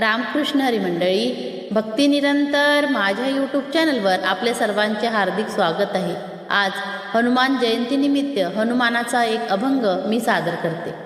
रामकृष्ण हरिमंडळी भक्ती निरंतर माझ्या यूट्यूब चॅनलवर आपले सर्वांचे हार्दिक स्वागत आहे. आज हनुमान जयंतीनिमित्त हनुमानाचा एक अभंग मी सादर करते.